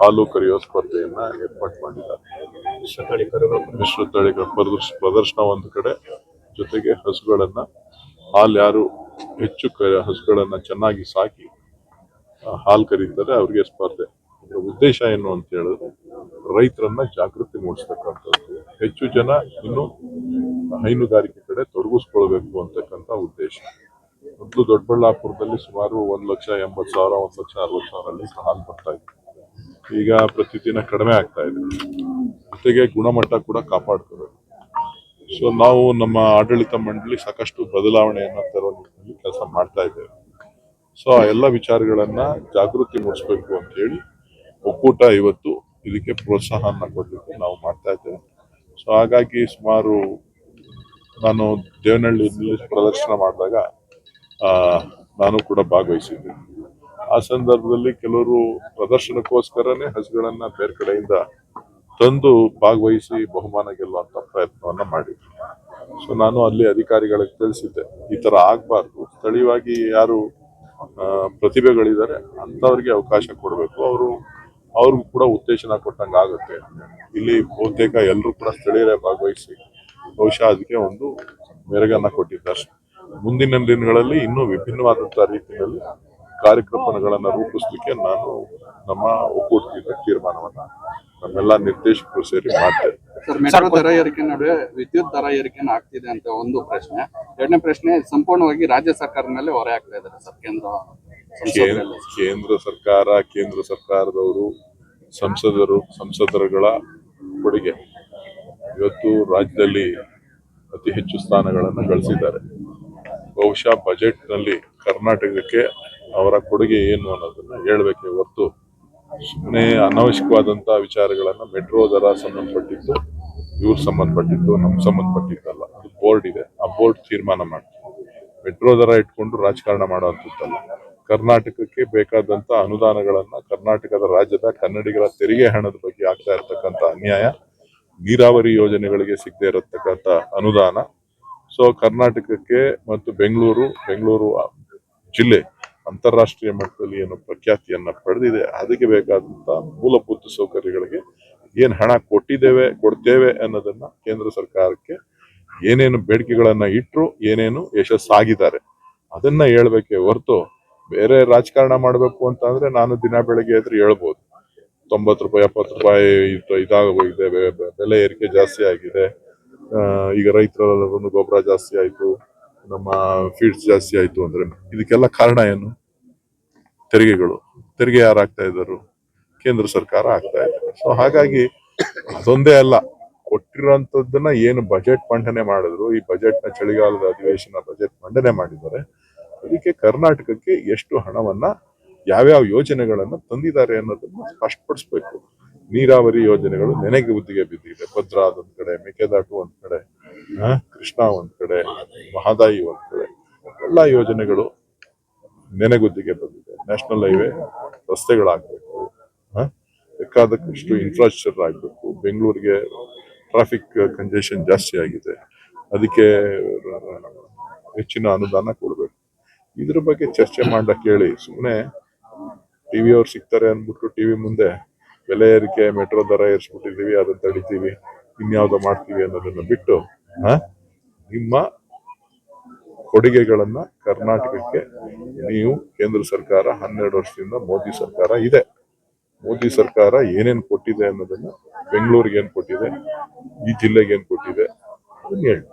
ಹಾಲು ಕರೆಯೋ ಸ್ಪರ್ಧೆಯನ್ನ ಏರ್ಪಾಡು ಮಾಡಿದ್ದಾರೆ. ಮಿಶ್ರ ತಳಿಗಳ ಪ್ರದರ್ಶ ಪ್ರದರ್ಶನ ಒಂದು ಕಡೆ, ಜೊತೆಗೆ ಹಸುಗಳನ್ನ, ಹಾಲು ಯಾರು ಹೆಚ್ಚು ಹಸುಗಳನ್ನ ಚೆನ್ನಾಗಿ ಸಾಕಿ ಹಾಲು ಕರೀತಾರೆ, ಅವರಿಗೆ ಸ್ಪರ್ಧೆ. ಉದ್ದೇಶ ಏನು ಅಂತ ಹೇಳಿದ್ರೆ, ರೈತರನ್ನ ಜಾಗೃತಿ ಮೂಡಿಸ್ತಕ್ಕಂಥದ್ದು. ಹೆಚ್ಚು ಜನ ಇನ್ನು ಹೈನುಗಾರಿಕೆ ಕಡೆ ತೊಡಗಿಸ್ಕೊಳ್ಬೇಕು ಅಂತಕ್ಕಂಥ ಉದ್ದೇಶ. ಮೊದಲು ದೊಡ್ಡಬಳ್ಳಾಪುರದಲ್ಲಿ ಸುಮಾರು ಒಂದು ಲಕ್ಷ ಎಂಬತ್ತು ಸಾವಿರ, ಒಂದು ಲಕ್ಷ ಅರವತ್ತು ಸಾವಿರ ಲೀಟರ್ ಹಾಲು ಬರ್ತಾ ಇತ್ತು. ಈಗ ಪ್ರತಿದಿನ ಕಡಿಮೆ ಆಗ್ತಾ ಇದೆ. ಜೊತೆಗೆ ಗುಣಮಟ್ಟ ಕೂಡ ಕಾಪಾಡ್ಕೋಬೇಕು. ಸೊ ನಾವು ನಮ್ಮ ಆಡಳಿತ ಮಂಡಳಿ ಸಾಕಷ್ಟು ಬದಲಾವಣೆಯನ್ನು ತರೋ ನಿಟ್ಟಿನಲ್ಲಿ ಕೆಲಸ ಮಾಡ್ತಾ ಇದ್ದೇವೆ. ಸೊ ಆ ಎಲ್ಲ ವಿಚಾರಗಳನ್ನ ಜಾಗೃತಿ ಮೂಡಿಸ್ಬೇಕು ಅಂತ ಹೇಳಿ ಒಕ್ಕೂಟ ಇವತ್ತು ಇದಕ್ಕೆ ಪ್ರೋತ್ಸಾಹನ ಕೊಡಲಿಕ್ಕೆ ನಾವು ಮಾಡ್ತಾ ಇದ್ದೇವೆ. ಸೊ ಹಾಗಾಗಿ ಸುಮಾರು ನಾನು ದೇವನಹಳ್ಳಿಯಲ್ಲಿ ಪ್ರದರ್ಶನ ಮಾಡಿದಾಗ ನಾನು ಕೂಡ ಭಾಗವಹಿಸಿದ್ದೆ. ಆ ಸಂದರ್ಭದಲ್ಲಿ ಕೆಲವರು ಪ್ರದರ್ಶನಕ್ಕೋಸ್ಕರನೇ ಹಸುಗಳನ್ನ ಬೇರೆ ಕಡೆಯಿಂದ ತಂದು ಭಾಗವಹಿಸಿ ಬಹುಮಾನ ಗೆಲ್ಲುವಂತ ಪ್ರಯತ್ನವನ್ನ ಮಾಡಿದ್ರು. ಸೊ ನಾನು ಅಲ್ಲಿ ಅಧಿಕಾರಿಗಳಿಗೆ ತಿಳಿಸಿದ್ದೆ, ಈ ತರ ಆಗ್ಬಾರ್ದು. ಸ್ಥಳೀಯವಾಗಿ ಯಾರು ಪ್ರತಿಭೆಗಳಿದ್ದಾರೆ, ಅಂತವ್ರಿಗೆ ಅವಕಾಶ ಕೊಡಬೇಕು. ಅವರು, ಅವ್ರಿಗೂ ಕೂಡ ಉತ್ತೇಜನ ಕೊಟ್ಟಂಗೆ ಆಗುತ್ತೆ. ಇಲ್ಲಿ ಬಹುತೇಕ ಎಲ್ಲರೂ ಕೂಡ ಸ್ಥಳೀಯರೇ ಭಾಗವಹಿಸಿ ಬಹುಶಃ ಅದಕ್ಕೆ ಒಂದು ಮೆರಗನ್ನ ಕೊಟ್ಟಿದ್ದಾರೆ. ಮುಂದಿನ ದಿನಗಳಲ್ಲಿ ಇನ್ನೂ ವಿಭಿನ್ನವಾದಂತಹ ರೀತಿಯಲ್ಲಿ ಕಾರ್ಯಕ್ರಮಗಳನ್ನ ರೂಪಿಸಲಿಕ್ಕೆ ನಾನು ನಮ್ಮ ಒಕ್ಕೂಟದಿಂದ ತೀರ್ಮಾನವನ್ನ ನಮ್ಮೆಲ್ಲ ನಿರ್ದೇಶಕರು ಸೇರಿ ಮಾಡ್ತೇವೆ ಮೆಟ್ರೋ ದರ ಏರಿಕೆ ನಡುವೆ ವಿದ್ಯುತ್ ದರ ಏರಿಕೆನ ಆಗ್ತಿದೆ ಅಂತ ಒಂದು ಪ್ರಶ್ನೆ. ಎರಡನೇ ಪ್ರಶ್ನೆ ಸಂಪೂರ್ಣವಾಗಿ ರಾಜ್ಯ ಸರ್ಕಾರದ ಮೇಲೆ ಹೊರೆ ಆಗ್ತಾ ಇದ್ದಾರೆ ಸರ್ ಕೇಂದ್ರ ಕೇಂದ್ರ ಕೇಂದ್ರ ಸರ್ಕಾರ ಕೇಂದ್ರ ಸರ್ಕಾರದವರು ಸಂಸದರು ಸಂಸದರುಗಳ ಕೊಡುಗೆ. ಇವತ್ತು ರಾಜ್ಯದಲ್ಲಿ ಅತಿ ಹೆಚ್ಚು ಸ್ಥಾನಗಳನ್ನು ಗಳಿಸಿದ್ದಾರೆ. ಬಹುಶಃ ಬಜೆಟ್ನಲ್ಲಿ ಕರ್ನಾಟಕಕ್ಕೆ ಅವರ ಕೊಡುಗೆ ಏನು ಅನ್ನೋದನ್ನ ಹೇಳಬೇಕೆ ಹೊರತು ಸುಮ್ಮನೆ ಅನವಶ್ಯಕವಾದಂತಹ ವಿಚಾರಗಳನ್ನ ಮೆಟ್ರೋ ದರ ಸಂಬಂಧಪಟ್ಟಿದ್ದು ಇವ್ರು ಸಂಬಂಧಪಟ್ಟಿದ್ದು ನಮ್ಗೆ ಸಂಬಂಧಪಟ್ಟಿದ್ದಲ್ಲ ಅದು ಬೋರ್ಡ್ ಇದೆ. ಆ ಬೋರ್ಡ್ ತೀರ್ಮಾನ ಮಾಡ್ತಾರೆ ಮೆಟ್ರೋ ದರ ಇಟ್ಕೊಂಡು ರಾಜಕಾರಣ ಮಾಡುವಂಥದ್ದಲ್ಲ ಕರ್ನಾಟಕಕ್ಕೆ ಬೇಕಾದಂತ ಅನುದಾನಗಳನ್ನ ಕರ್ನಾಟಕದ ರಾಜ್ಯದ ಕನ್ನಡಿಗರ ತೆರಿಗೆ ಹಣದ ಬಗ್ಗೆ ಆಗ್ತಾ ಇರತಕ್ಕಂತ ಅನ್ಯಾಯ, ನೀರಾವರಿ ಯೋಜನೆಗಳಿಗೆ ಸಿಗದೆ ಇರತಕ್ಕಂತ ಅನುದಾನ. ಸೊ ಕರ್ನಾಟಕಕ್ಕೆ ಮತ್ತು ಬೆಂಗಳೂರು ಬೆಂಗಳೂರು ಜಿಲ್ಲೆ ಅಂತಾರಾಷ್ಟ್ರೀಯ ಮಟ್ಟದಲ್ಲಿ ಏನು ಪ್ರಖ್ಯಾತಿಯನ್ನ ಪಡೆದಿದೆ. ಅದಕ್ಕೆ ಬೇಕಾದಂತ ಮೂಲಭೂತ ಸೌಕರ್ಯಗಳಿಗೆ ಏನ್ ಹಣ ಕೊಟ್ಟಿದ್ದೇವೆ, ಕೊಡ್ತೇವೆ ಅನ್ನೋದನ್ನ ಕೇಂದ್ರ ಸರ್ಕಾರಕ್ಕೆ ಏನೇನು ಬೇಡಿಕೆಗಳನ್ನ ಇಟ್ರು ಏನೇನು ಯಶಸ್ಸಾಗಿದ್ದಾರೆ ಅದನ್ನ ಹೇಳ್ಬೇಕೆ ಹೊರತು ಬೇರೆ ರಾಜಕಾರಣ ಮಾಡಬೇಕು ಅಂತ ಅಂದ್ರೆ ನಾನು ದಿನ ಬೆಳಗ್ಗೆ ಎದ್ರೆ ಹೇಳ್ಬೋದು. ತೊಂಬತ್ತು ರೂಪಾಯಿ, ಎಪ್ಪತ್ತು ರೂಪಾಯಿ ಇದು- ಇದಾಗೋಗಿದೆ ಬೆಲೆ ಏರಿಕೆ ಜಾಸ್ತಿ ಆಗಿದೆ. ಈಗ ರೈತರ ಗೊಬ್ಬರ ಜಾಸ್ತಿ ಆಯ್ತು. ನಮ್ಮ ಫೀಡ್ಸ್ ಜಾಸ್ತಿ ಆಯ್ತು ಅಂದ್ರೆ ಇದಕ್ಕೆಲ್ಲ ಕಾರಣ ಏನು? ತೆರಿಗೆಗಳು. ತೆರಿಗೆ ಯಾರು ಆಗ್ತಾ ಇದ್ದಾರೆ? ಕೇಂದ್ರ ಸರ್ಕಾರ ಆಗ್ತಾ ಇದೆ. ಸೊ ಹಾಗಾಗಿ ಅದೊಂದೇ ಅಲ್ಲ. ಕೊಟ್ಟಿರೋಂಥದ್ದನ್ನ ಏನು ಬಜೆಟ್ ಮಂಡನೆ ಮಾಡಿದ್ರು, ಈ ಬಜೆಟ್ನ ಚಳಿಗಾಲದ ಅಧಿವೇಶನ ಬಜೆಟ್ ಮಂಡನೆ ಮಾಡಿದ್ದಾರೆ, ಅದಕ್ಕೆ ಕರ್ನಾಟಕಕ್ಕೆ ಎಷ್ಟು ಹಣವನ್ನ ಯಾವ್ಯಾವ ಯೋಜನೆಗಳನ್ನ ತಂದಿದ್ದಾರೆ ಅನ್ನೋದನ್ನ ಸ್ಪಷ್ಟಪಡಿಸ್ಬೇಕು. ನೀರಾವರಿ ಯೋಜನೆಗಳು ನೆನೆಗೆ ಉದ್ದಿಗೆ ಬಿದ್ದಿದೆ. ಭದ್ರಾ ಅದೊಂದ್ ಕಡೆ, ಮೇಕೆದಾಟು ಒಂದ್ ಕಡೆ ಕೃಷ್ಣ ಒಂದ್ ಮಹದಾಯಿ ಹೋಗ್ತದೆ ಎಲ್ಲ ಯೋಜನೆಗಳು ನೆನೆಗುದ್ದಿಗೆ ಬಂದಿದೆ. ನ್ಯಾಷನಲ್ ಹೈವೇ ರಸ್ತೆಗಳಾಗಬೇಕು ಬೇಕಾದಷ್ಟು ಇನ್ಫ್ರಾಸ್ಟ್ರಕ್ಚರ್ ಆಗಬೇಕು. ಬೆಂಗಳೂರಿಗೆ ಟ್ರಾಫಿಕ್ ಕಂಜೆಷನ್ ಜಾಸ್ತಿ ಆಗಿದೆ. ಅದಕ್ಕೆ ಹೆಚ್ಚಿನ ಅನುದಾನ ಕೊಡಬೇಕು. ಇದ್ರ ಬಗ್ಗೆ ಚರ್ಚೆ ಮಾಡಕ್ಕೆ ಹೇಳಿ ಸುಮ್ಮನೆ ಟಿವಿ ಅವ್ರು ಸಿಗ್ತಾರೆ ಅಂದ್ಬಿಟ್ಟು ಟಿವಿ ಮುಂದೆ ಬೆಲೆ ಏರಿಕೆ ಮೆಟ್ರೋ ದರ ಏರಿಸ್ಬಿಟ್ಟಿದ್ದೀವಿ ಅದನ್ನ ತಡಿತೀವಿ ಇನ್ಯಾವುದೋ ಮಾಡ್ತೀವಿ ಅನ್ನೋದನ್ನ ಬಿಟ್ಟು ನಿಮ್ಮ ಕೊಡುಗೆಗಳನ್ನ ಕರ್ನಾಟಕಕ್ಕೆ ನೀವು, ಕೇಂದ್ರ ಸರ್ಕಾರ, ಹನ್ನೆರಡು ವರ್ಷದಿಂದ ಮೋದಿ ಸರ್ಕಾರ ಇದೆ. ಮೋದಿ ಸರ್ಕಾರ ಏನೇನು ಕೊಟ್ಟಿದೆ ಅನ್ನೋದನ್ನ ಬೆಂಗಳೂರಿಗೆ ಏನ್ ಕೊಟ್ಟಿದೆ, ಈ ಜಿಲ್ಲೆಗೆ ಏನ್ ಕೊಟ್ಟಿದೆ, ಅದನ್ನ ಹೇಳಿ.